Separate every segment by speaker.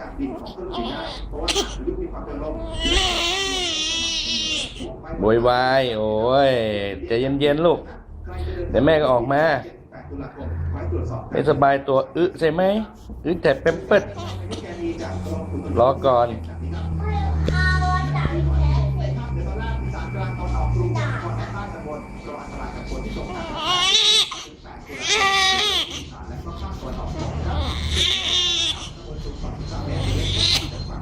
Speaker 1: จากดินของเครื่องบินได้เพราะว่ายุคมีความเป็นลม
Speaker 2: โวยวายโอ้ยใจเย็นๆลูกเดี๋ยวแม่ก็ออกมา
Speaker 1: ตุลาคมไว้ตรวจสอบ
Speaker 2: ไม่สบายตัวอึใช่ไหมอึแต่เปมเปิดรอก่อน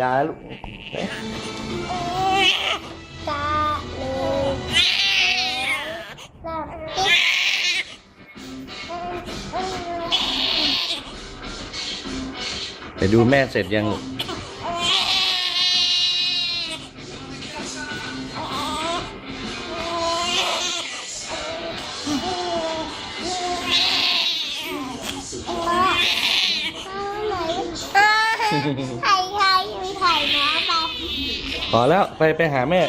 Speaker 2: ยาลูกตา
Speaker 3: เลยลับปิ๊บ
Speaker 2: ไปดูแม่เสร็จยังลูก
Speaker 3: ไข่ ใส่น้ำไป
Speaker 2: พอแล้วไปไปหาแม่